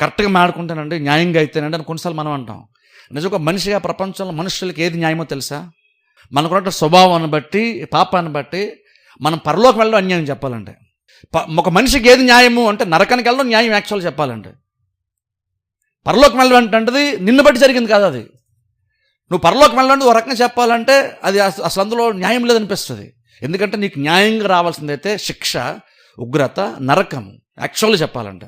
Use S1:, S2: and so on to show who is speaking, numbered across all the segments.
S1: కరెక్ట్గా మాడుకుంటానండి న్యాయంగా అయితేనండి అని కొన్నిసార్లు మనం అంటాం. నిజంగా మనిషిగా ప్రపంచంలో మనుషులకి ఏది న్యాయమో తెలుసా? మనకున్న స్వభావాన్ని బట్టి పాపాన్ని బట్టి మనం పరలోకి వెళ్ళడం అన్యాయం చెప్పాలంటే. ప- ఒక మనిషికి ఏది న్యాయము అంటే నరకానికి వెళ్ళడం న్యాయం యాక్చువల్ చెప్పాలంటే. పరలోకి వెళ్ళడం అంటే నిన్ను బట్టి జరిగింది కాదు అది. నువ్వు పరలోకి వెళ్ళడం ఒక రకంగా చెప్పాలంటే అది అసలు అందులో న్యాయం లేదనిపిస్తుంది. ఎందుకంటే నీకు న్యాయంగా రావాల్సిందైతే శిక్ష ఉగ్రత నరకం యాక్చువల్గా చెప్పాలంటే.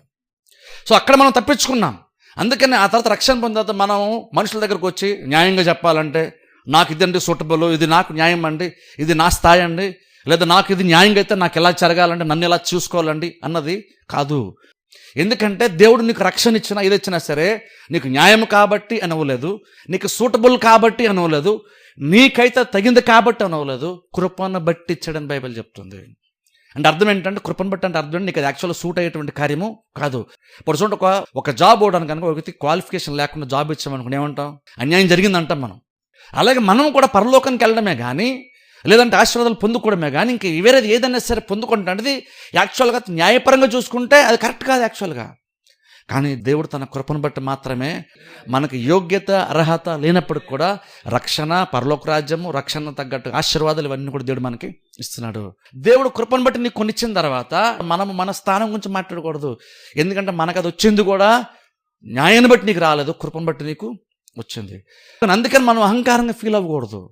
S1: సో అక్కడ మనం తప్పించుకున్నాం. అందుకని ఆ తర్వాత రక్షణ పొందిన తర్వాత మనం మనుషుల దగ్గరకు వచ్చి న్యాయంగా చెప్పాలంటే నాకు ఇదండి సూటబుల్ ఇది నాకు న్యాయం అండి ఇది నా స్థాయి అండి లేదా నాకు ఇది న్యాయంగా అయితే నాకు ఎలా జరగాలండి నన్ను ఎలా చూసుకోవాలండి అన్నది కాదు. ఎందుకంటే దేవుడు నీకు రక్షణ ఇచ్చినా ఇది ఇచ్చినా సరే నీకు న్యాయం కాబట్టి అనవలేదు నీకు సూటబుల్ కాబట్టి అనవలేదు నీకైతే తగింది కాబట్టి అనవలేదు కృపను బట్టి ఇచ్చాడని బైబిల్ చెప్తుంది. అంటే అర్థం ఏంటంటే కృపను బట్టి అంటే అర్థం ఏంటి? నీకు అది యాక్చువల్గా సూట్ అయ్యేటువంటి కార్యము కాదు. ఇప్పుడు చూడండి ఒక ఒక జాబ్ అవడానికి కనుక ఒక వ్యక్తి క్వాలిఫికేషన్ లేకుండా జాబ్ ఇచ్చామనుకుని ఏమంటాం? అన్యాయం జరిగిందంటాం మనం. అలాగే మనం కూడా పరలోకానికి వెళ్ళడమే కానీ లేదంటే ఆశీర్వాదాలు పొందుకోవడమే కానీ ఇంక వేరేది ఏదైనా సరే పొందుకుంటే అనేది యాక్చువల్గా న్యాయపరంగా చూసుకుంటే అది కరెక్ట్ కాదు యాక్చువల్గా కానీ దేవుడు తన కృపను బట్టి మాత్రమే మనకు యోగ్యత అర్హత లేనప్పటికి కూడా రక్షణ పరలోక రాజ్యము రక్షణ తగ్గట్టు ఆశీర్వాదాలు ఇవన్నీ కూడా దేవుడు మనకి ఇస్తున్నాడు. దేవుడు కృపను బట్టి నీకు కొనిచ్చిన తర్వాత మనము మన స్థానం గురించి మాట్లాడకూడదు. ఎందుకంటే మనకు అది వచ్చింది కూడా న్యాయాన్ని బట్టి నీకు రాలేదు కృపను బట్టి నీకు వచ్చింది. కానీ అందుకని మనం అహంకారంగా ఫీల్ అవ్వకూడదు.